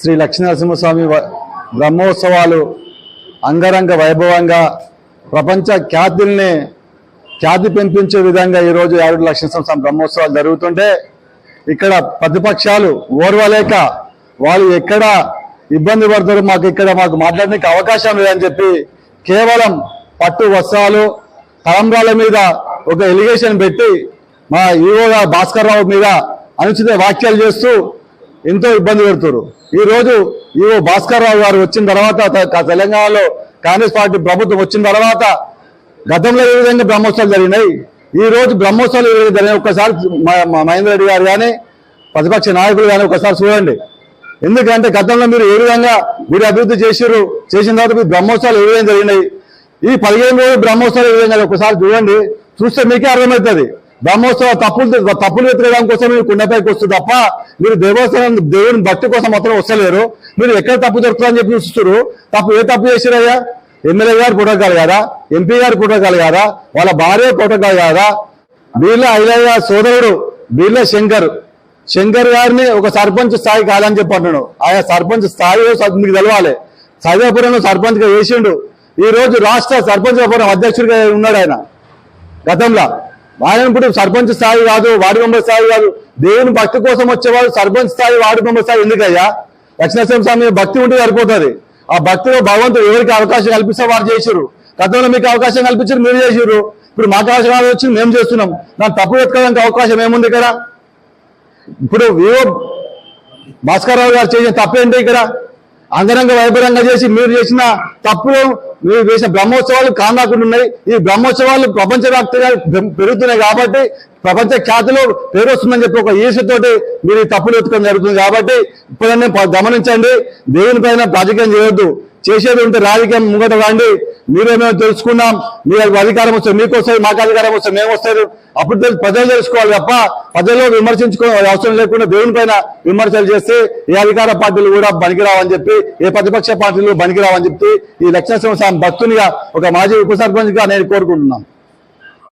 శ్రీ లక్ష్మీనరసింహస్వామి వ- బ్రహ్మోత్సవాలు అంగరంగ వైభవంగా ప్రపంచ ఖ్యాతిల్ని ఖ్యాతి పెంపించే విధంగా ఈరోజు యాభై లక్ష్మీనరసింహస్వామి బ్రహ్మోత్సవాలు జరుగుతుంటే ఇక్కడ ప్రతిపక్షాలు ఓర్వలేక వాళ్ళు ఎక్కడ ఇబ్బంది పడతారు మాకు ఇక్కడ మాకు మాట్లాడడానికి అవకాశం లేదని చెప్పి కేవలం పట్టు వస్త్రాలు తలంబ్రాల మీద ఒక ఎలిగేషన్ పెట్టి మా ఈవో భాస్కర్ రావు మీద అనుచిత వ్యాఖ్యలు చేస్తూ ఎంతో ఇబ్బంది పెడుతున్నారు ఈరోజు ఈవో భాస్కర్ రావు గారు వచ్చిన తర్వాత తెలంగాణలో కాంగ్రెస్ పార్టీ ప్రభుత్వం వచ్చిన తర్వాత గతంలో ఏ విధంగా బ్రహ్మోత్సవాలు జరిగినాయి? ఈ రోజు బ్రహ్మోత్సవాలు ఏ విధంగా జరిగినాయి? ఒకసారి మహేందర్ రెడ్డి గారు కానీ ప్రతిపక్ష నాయకులు కానీ ఒకసారి చూడండి. ఎందుకంటే గతంలో మీరు ఏ విధంగా మీరు అభివృద్ధి చేసారు చేసిన తర్వాత మీ బ్రహ్మోత్సవాలు ఏ విధంగా జరిగినాయి? ఈ పదిహేను రోజులు బ్రహ్మోత్సవాలు ఏ విధంగా ఒకసారి చూడండి. చూస్తే మీకే అర్థమవుతుంది. బ్రహ్మోత్సవ తప్పులు తప్పులు వెతకడం కోసం మీరు కుండపైకి వస్తుంది తప్ప మీరు దేవస్థానం దేవుని భక్తి కోసం మాత్రం వస్తలేరు. మీరు ఎక్కడ తప్పు దొరుకుతుందని చెప్పి చూస్తున్నారు. తప్పు ఏ తప్పు చేసిరయ్యా? ఎమ్మెల్యే గారు ప్రోటోకాల్ కాదా? ఎంపీ గారు ప్రోటోకాల్ కాదా? వాళ్ళ భార్య ప్రోటోకాల్ కాదా? వీళ్ళ ఐలయ్య సోదరుడు వీళ్ళ శంకర్. శంకర్ గారిని ఒక సర్పంచ్ స్థాయి కాదని చెప్పి అంటున్నాడు. ఆయన సర్పంచ్ స్థాయి మీకు తెలవాలి. సైదాపురంలో సర్పంచ్గా వేసిండు. ఈ రోజు రాష్ట్ర సర్పంచ్ అధ్యక్షుడిగా ఉన్నాడు ఆయన గతంలో. ఆయన ఇప్పుడు సర్పంచ్ స్థాయి కాదు వార్డు మెంబర్ స్థాయి కాదు. దేవుని భక్తి కోసం వచ్చేవాడు సర్పంచ్ స్థాయి వార్డు మెంబర్ స్థాయి ఎందుకయ్యా? లక్ష్మీనరసింహ స్వామి భక్తి ఉంటే సరిపోతుంది. ఆ భక్తిలో భగవంతుడు ఎవరికి అవకాశం కల్పిస్తే వారు చేసిరు గతంలో మీకు అవకాశం కల్పించారు మీరు చేసిర్రు. ఇప్పుడు మాకు అవకాశం వచ్చింది మేము చేస్తున్నాం. నాకు తప్పు ఎత్తుకోవడానికి అవకాశం ఏముంది ఇక్కడ? ఇప్పుడు వివో భాస్కర్రావు గారు చేసిన తప్పేంటి ఇక్కడ? అంగరంగ వైభవంగా చేసి మీరు చేసిన తప్పులు మీరు చేసిన బ్రహ్మోత్సవాలు కాందాకుండా ఉన్నాయి ఈ బ్రహ్మోత్సవాలు ప్రపంచవ్యాప్తంగా పెరుగుతున్నాయి కాబట్టి ప్రపంచ ఖ్యాతిలో పేరు వస్తుందని చెప్పి ఒక ఈసుతోటి మీరు తప్పులు ఎత్తుకోవడం జరుగుతుంది కాబట్టి ఇప్పుడన్నీ గమనించండి. దేవుని పైన రాజకీయం చేయొద్దు. చేసేది ఉంటే రాజకీయం ముంగట రండి. మీరేమేమో తెలుసుకున్నాం మీ అధికారం వస్తే మీకు వస్తుంది మాకు అధికారం వస్తే మేము వస్తారు అప్పుడు తెలుసు- ప్రజలు తెలుసుకోవాలి తప్ప ప్రజల్లో విమర్శించుకో అవసరం లేకుండా దేవుని పైన విమర్శలు చేస్తే ఏ అధికార పార్టీలు కూడా పనికిరావని చెప్పి ఏ ప్రతిపక్ష పార్టీలు పనికిరావని చెప్పి ఈ లక్ష్మణ స్వామి భక్తునిగా ఒక మాజీ ఉప సర్పంచ్గా నేను కోరుకుంటున్నాను.